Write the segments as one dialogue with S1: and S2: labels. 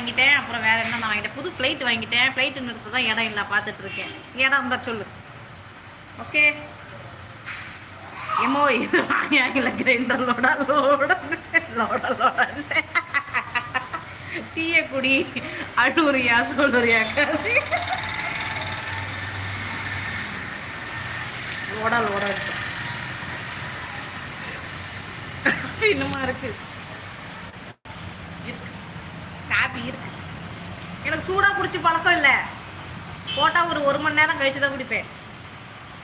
S1: வாங்கிட்டேன். அப்புறம் வேற என்ன நான் வாங்கிட்டேன்? புது ஃப்ளைட் வாங்கிட்டேன். ஃப்ளைட்டு நிறுத்த தான் இடம் இல்லை பார்த்துட்டு இருக்கேன். இடம் இருந்தால் சொல்லு. ஓகே ஏமோ இது வாங்கில கிரைண்டர் லோட லோட லோட லோட. டீய குடி அழுவுறியா சொல்லுறியா கதை லோடா லோடா இருக்கு. இன்னுமா இருக்கு இருக்கு ஹாப்பி இருக்கு எனக்கு சூடாக குடிச்சு பழக்கம் இல்லை. போட்டால் ஒரு ஒரு மணி நேரம் கழிச்சு தான் குடிப்பேன்.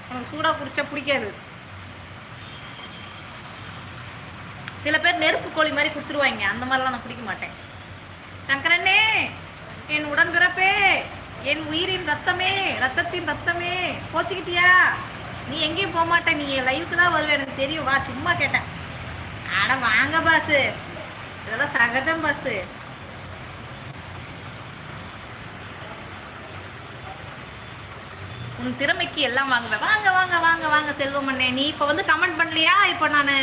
S1: எனக்கு சூடாக குடிச்சா பிடிக்காது. சில பேர் நெருப்பு கோழி மாதிரி குடிச்சிருவாங்க. அந்த மாதிரிலாம் நான் குடிக்க மாட்டேன். சங்கரண்ணே என் உடன்பிறப்பே என் உயிரின் ரத்தமே ரத்தத்தின் ரத்தமே. போச்சுக்கிட்டியா நீ எங்கேயும் போக மாட்டேன். நீ லைவுக்கு தான் வருவே. எனக்கு தெரியும். வா சும்மா கேட்டேன். ஆனால் வாங்க பாஸு இதெல்லாம் சகஜம் பாஸு உன் திறமைக்கு எல்லாம் வாங்குவேன் வாங்க வாங்க வாங்க வாங்க செல்வமண்ணே. நீ இப்போ வந்து கமெண்ட் பண்ணலையா? இப்போ நான்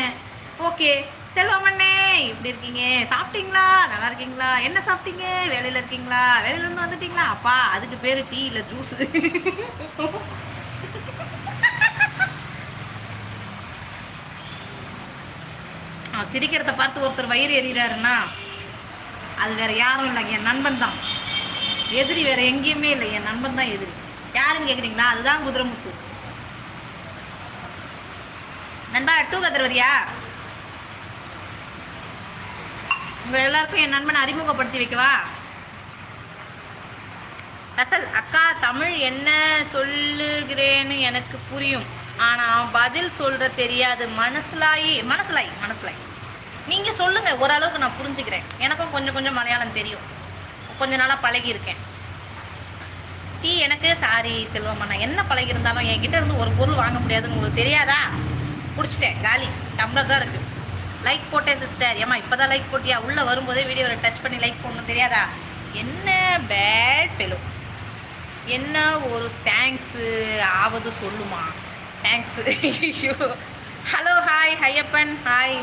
S1: ஓகே செல்வமண்ணே இப்படி இருக்கீங்க. சாப்பிட்டீங்களா? நல்லா இருக்கீங்களா? என்ன சாப்பிட்டீங்க? வேலையில் இருக்கீங்களா? வேலையிலேருந்து வந்துட்டீங்களா? அப்பா அதுக்கு பேர் டீ இல்லை ஜூஸு சிரிக்கிறத பார்த்து ஒருத்தர் வயிறு எறிகிறாருன்னா அது வேற யாரும் இல்லை. என் நண்பன் தான் எதிரி வேற எங்கேயுமே இல்லை. என் நண்பன் தான் எதிரி. யாருன்னு கேக்குறீங்களா? அதுதான் குதிரைமுத்து. நண்பா டூ கதர் வரியா? உங்க எல்லாருக்கும் என் நண்பனை அறிமுகப்படுத்தி வைக்கவா? ரசல் அக்கா தமிழ் என்ன சொல்லுகிறேன்னு எனக்கு புரியும். ஆனா பதில் சொல்ற தெரியாது. மனசுலாயி மனசுலாய் மனசுலாய். நீங்க சொல்லுங்க ஓரளவுக்கு நான் புரிஞ்சுக்கிறேன். எனக்கும் கொஞ்சம் கொஞ்சம் மலையாளம் தெரியும். கொஞ்ச நாளா பழகி இருக்கேன் டீ எனக்கு சாரி செல்வம்மா நான் என்ன பழகி இருந்தாலும் என்கிட்ட இருந்து ஒரு பொருள் வாங்க முடியாதுன்னு உங்களுக்கு தெரியாதா? பிடிச்சிட்டேன் காலி. டம்ளர் தான் இருக்குது லைக் போட்டேன் சிஸ்டர் ஏமா இப்போதான் லைக் போட்டியா? உள்ளே வரும்போதே வீடியோவை டச் பண்ணி லைக் போடணும் தெரியாதா? என்ன பேட் ஃபெலோ என்ன ஒரு தேங்க்ஸு ஆவது சொல்லுமா? தேங்க்ஸ் ஹலோ ஹாய் ஹையப்பன் ஹாய்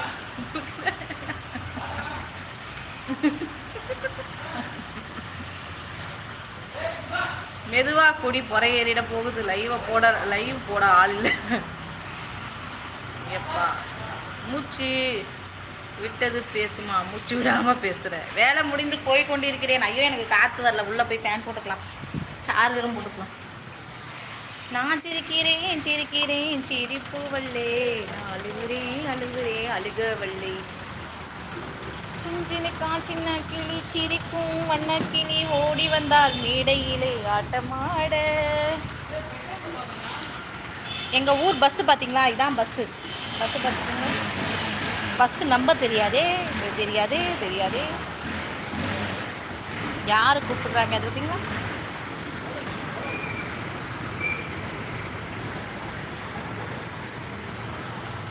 S1: மெதுவா குடி பொறையேறிட போகுது. லைவை போட லைவ் போட ஆள் இல்லை. எப்பா மூச்சு. விட்டது பேசுமா? மூச்சு விடாம பேசுகிறேன் வேலை முடிந்து போய் கொண்டிருக்கிறேன். ஐயோ எனக்கு காத்து வரல. உள்ள போய் ஃபேன் போட்டுக்கலாம். சார்ஜரும் போட்டுக்கலாம். நான் சிரிக்கிறேன் சிரிக்கிறேன். சிரிப்பு வல்லே. நான் அழுகிறேன் அழுக வல்லே சின்ன சின்ன கிளி சிரிக்கும் வண்ண ஓடி வந்தால் மேடையிலே ஆட்டமாட எங்கள் ஊர் பஸ்ஸு பார்த்தீங்களா இதான் பஸ்ஸு பஸ்ஸு பார்த்தீங்கன்னா பஸ்ஸு நம்பர் தெரியாதே தெரியாதே தெரியாதே. யாரு கூப்பிடுறாங்க அது பார்த்தீங்களா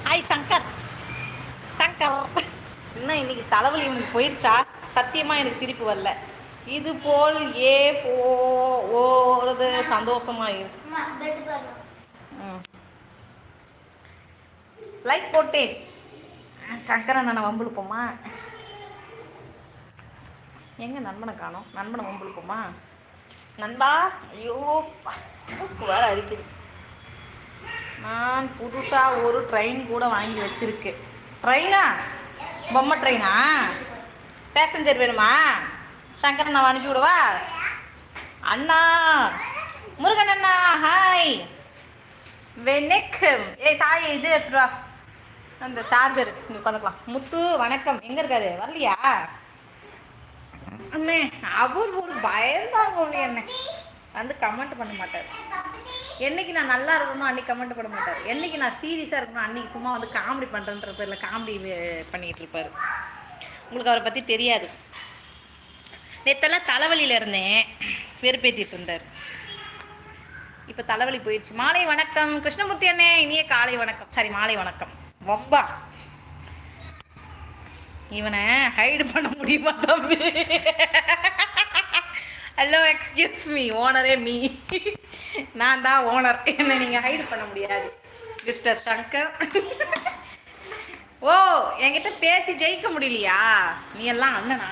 S1: ஹாய் சங்கர். சங்கர். இன்னும் இன்னைக்கு தலைவலி இவனுக்கு போயிருச்சா? சத்தியமாக எனக்கு சிரிப்பு வரல. இது போல் ஏ போ ஓறது சந்தோஷமா இருக்கு லைக் போட்டேன். சங்கரன் நான் வம்புழுப்போமா? எங்கே நண்பனை காணோம்? நண்பனை வம்புழுப்போமா? நண்பா ஐயோ மூக்கு வேற அடிக்குது நான் புதுசாக ஒரு ட்ரெயின் கூட வாங்கி வச்சிருக்கேன். ட்ரெயினா பொம்மை ட்ரெயினா பேசஞ்சர் வேணுமா? சங்கரன் நான் அனுப்பி விடவா? அண்ணா முருகன் அண்ணா ஹாய் வணக்கம். ஏய் சாய் இது எடுத்துடா அந்த சார்ஜர் இங்கே உட்காந்துக்கலாம். முத்து வணக்கம். எங்கே இருக்காரு? வரலையா? அண்ணே அவர் ஒரு பயந்தாங்க ஒன்று என்ன. வந்து கமெண்ட் பண்ண மாட்டார். என்னைக்கு நான் நல்லா இருக்கணும் அன்னைக்கு கமெண்ட் பண்ண மாட்டார். என்னைக்கு நான் சீரியஸாக இருக்கணும் அன்னைக்கு சும்மா வந்து காமெடி பண்ணுறன்ற பேரில் காமெடி பண்ணிகிட்டு இருப்பார். உங்களுக்கு அவரை பற்றி தெரியாது. நேத்தெல்லாம் தலைவலியில் இருந்தேன். வெறுப்பேற்றிட்டு இருந்தார். இப்போ தலைவலி போயிடுச்சு. மாலை வணக்கம். கிருஷ்ணமூர்த்தி அண்ணே இனிய காலை வணக்கம். சாரி மாலை வணக்கம். வப்பா. இவனை ஹைடு பண்ண முடியுமா தம்பி? ஹலோ எக்ஸ்கியூஸ் மீ ஓனரே மீ நான் தான் ஓனர் என்ன நீங்கள் ஹைடு பண்ண முடியாது மிஸ்டர் சங்கர் ஓ என்கிட்ட பேசி ஜெயிக்க முடியலையா? நீ எல்லாம் அண்ணனா?